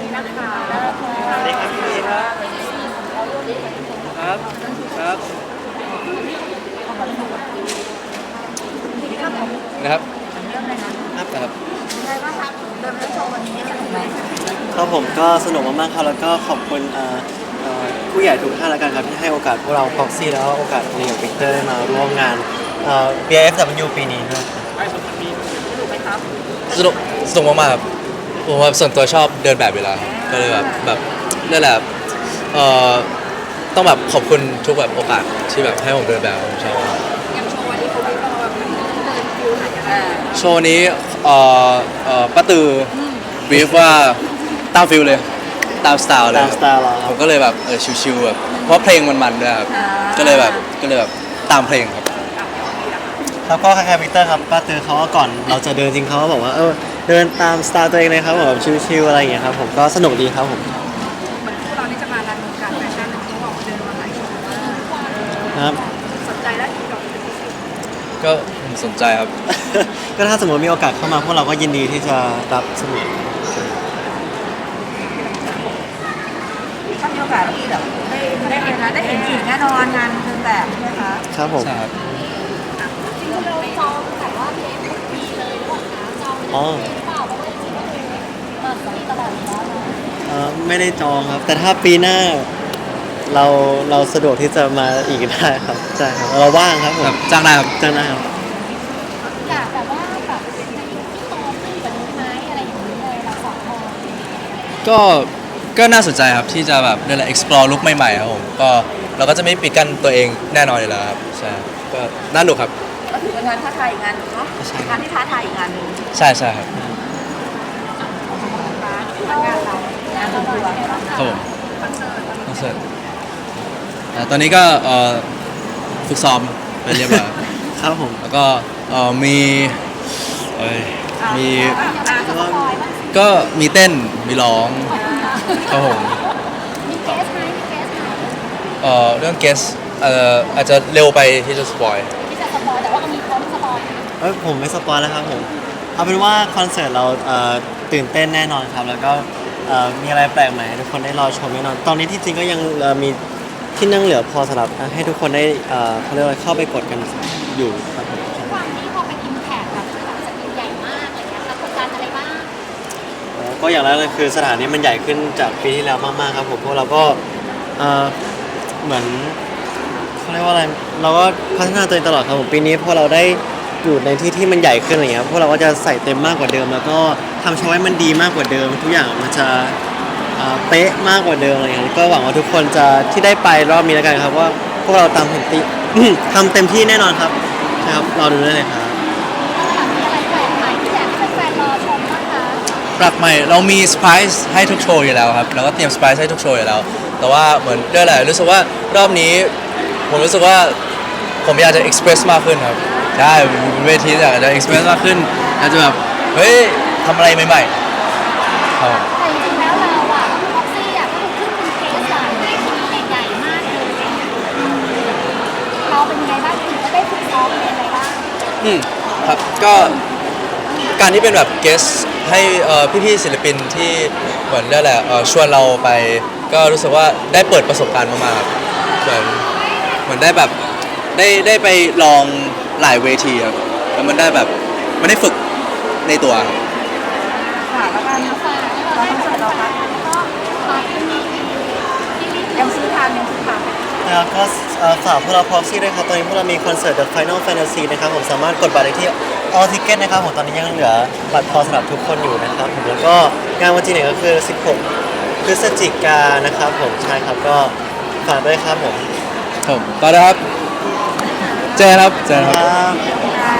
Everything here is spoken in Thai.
นี้นะคะสวัสดีครับพี่บีครับครับครับนะครับเริ่มเลยนะครับยังไงบ้างครับเดินเล่นโชว์วันนี้สนุกไหมครับผมก็สนุกมากๆครับแล้วก็ขอบคุณเอ่อเอ่อผู้ใหญ่ทุกท่านแล้วกันครับที่ให้โอกาสพวกเราพ็อกซี่แล้วก็โอกาสเรียกับวิกเตอร์ได้มาร่วมงานเอ่อ BFW ปีนี้ด้วยสนุกไหมครับสนุกสนุกมากๆครับ ผมว่าส่วนตัวชอบเดินแบบเวลาก็เลยแบบแบบนั่นแหละเอ่อต้องแบบขอบคุณทุกแบบโอกาสที่แบบให้ผมเดินแบบผมชอบมากยังโชว์วันนี้เขาไม่ต้องแบบเดินฟิวไหนกันแน่โชว์นี้เอ่อเอ่อป้าตือบีฟว่าตามฟิลเลย ตามสไตล์เลยตามสไตล์เราคผรับมก็เลยแบบเออชิวๆแบบเพราะเพลงมันๆด้วยครับก็เลยแบบก็เลยแบบตามเพลงครับ แล้วก็คล้ายๆวิกเตอร์ครับป้าตือเขาก็ก่อนเราจะเดินจริงเขาก็บอกว่าเออ เดินตามสไตล์ตัวเองเลยครับผมแบบชิลๆอะไรอย่างเงี้ยครับผมก็สนุกดีครับผมเหมือนพวกเรานี่จะมาดันวงการแฟชั่นเขาบอกเดินมาหลายโชว์มากครับ สนใจและติดต่อเป็นพิเศษก็ผมสนใจครับ ก็ถ้าสมมติมีโอกาสเข้ามาพวกเราก็ยินดีที่จะรับเสมอถ้ามีโอกาสที่แบบได้ได้เห็นนะได้เห็นอีกแน่นอนงานเดินแบบใช่ไหมคะครับผมใช่ครับ จริงๆเราจองแต่ว่าเทป องเป็นอ๋อปีหรือเปล่าเพราะว่าจริงๆก็คือเปิดฟรีตลอดอยู่แล้วเนอะเอ่อไม่ได้จองครับ แต่ถ้าปีหน้า เราเราสะดวกที่จะมาอีกได้ครับใช่ครับเราว่างครับผครัมบจ้างได้ครับจ้างได้ครับ อยากแบบว่าแบบในยุคที่โตขึ้นกว่านี้ไหมอะไรอย่างนี้เลยเราสองคนก็ก็น่าสนใจครับที่จะแบบนั่นแหละ explore ลุคใหม่ๆครับผมก็เราก็จะไม่ปิดกั้นตัวเองแน่นอนอยู่แล้วครับใช่ก็น่าหนุกครับ ก็ถือเป็นงานท้าทายอีกงานหนึงเนาะใช่ งานที่ ใช่ใช่ครับงานเรางานเราตัวครับผมคอนเสิร์ตคอนเสิร์ตอ่าตอนนี้ก็เอ่อฝึกซ้อมไปเรียบร้อยครับผม แล้วก็เอ่อมีเอ้ยมีสปอยล์บ้างสิก็มีเต้นมีร้องครับผมมีเกสไหมมีเกสไหมเอ่อเรื่อง guest เอ่ออาจจะเร็วไปที่จะสปอยที่จะสปอยล์แต่ว่าก็มีพร้อมสปอยล์นะเอ้ยผมไม่สปอยแล้วครับผม เอาเป็นว่าคอนเสิร์ตเราเอ่อตื่นเต้นแน่นอนครับ แล้วก็เอ่อมีอะไรแปลกใหม่ให้ทุกคนได้รอชมแน่นอน ตอนนี้ที่จริงก็ยังเอ่อมีที่นั่งเหลือพอสำหรับให้ทุกคนได้เอ่อเขาเรียกว่าเข้าไปกดกันอยู่ครับผมความที่พอเป็นอิมแพคแบบคือแบบสกิลใหญ่มากอะไรเงี้ยแล้วกดดันอะไรบ้างเอ่อก็อย่างแรกเลยคือสถานที่มันใหญ่ขึ้นจากปีที่แล้วมากๆครับผมพวกเราก็เอ่อเหมือนเขาเรียกว่าอะไรเราก็พัฒนาตัวเองตลอดครับผมปีนี้พอเราได้ อยู่ในที่ที่มันใหญ่ขึ้นอะไรเงี้ยพวกเราก็จะใส่เต็มมากกว่าเดิม แล้วก็ทำโชว์ให้มันดีมากกว่าเดิม ทุกอย่างมันจะเอ่อเป๊ะมากกว่าเดิมอะไรเงี้ยก็หวังว่าทุกคนจะที่ได้ไปรอบนี้แล้วกันครับว่าพวกเราตามถึงติทำเต็มที่แน่นอนครับนะครับรอดูได้เลยครับแบบมีอะไรแปลกใหม่ที่อยากให้แฟนๆรอชมบ้างคะปรับใหม่เรามีเซอร์ไพรส์ให้ทุกโชว์อยู่แล้วครับเราก็เตรียมเซอร์ไพรส์ให้ทุกโชว์อยู่แล้ว แต่ว่าเหมือนด้วยแหละรู้สึกว่ารอบนี้ ผมรู้สึกว่าผมอยากจะ express มากขึ้นครับ ใช่บนเวทีอยากจะ express มากขึ้นอยากจะแบบ เฮ้ยทำอะไรใหม่ๆครับแต่จริงๆแล้วเราอะพ็อกซี่อะก็คือขึ้นเป็นเคสอะเวทีใหญ่ๆมากเลยเราเป็นยังไงบ้างถึงจะได้ฝึกซ้อมเป็นยังไงบ้างอืมครับก็การที่เป็นแบบเกสให้เอ่อพี่ๆศิลปินที่เหมือนนั่นแหละเอ่อชวนเราไป ก็รู้สึกว่าได้เปิดประสบการณ์มากๆครับเหมือนเหมือนได้แบบได้ได้ไปลอง หลายเวทีครับแล้วมันได้แบบมันได้ฝึกในตัวครับค่ะแล้วกันฝากให้เราได้แบบฝากแล้วก็ฝากที่มีที่มียังซื้อทานยังซื้อทานนะครับก็เอ่อฝากพวกเราพร็อกซี่ด้วยครับ ตอนนี้พวกเรามีคอนเสิร์ต The Final Fantasy นะครับ ผมสามารถกดบัตรได้ที่ All Ticket นะครับ ผมตอนนี้ยังเหลือบัตรพอสำหรับทุกคนอยู่นะครับผมแล้วก็งานวันจริงเนี่ยก็คือ 16 พฤศจิกายนนะครับผมใช่ครับก็ฝากด้วยครับผม ผมต่อนะครับ เจอกันครับเจอกันครับ ครับ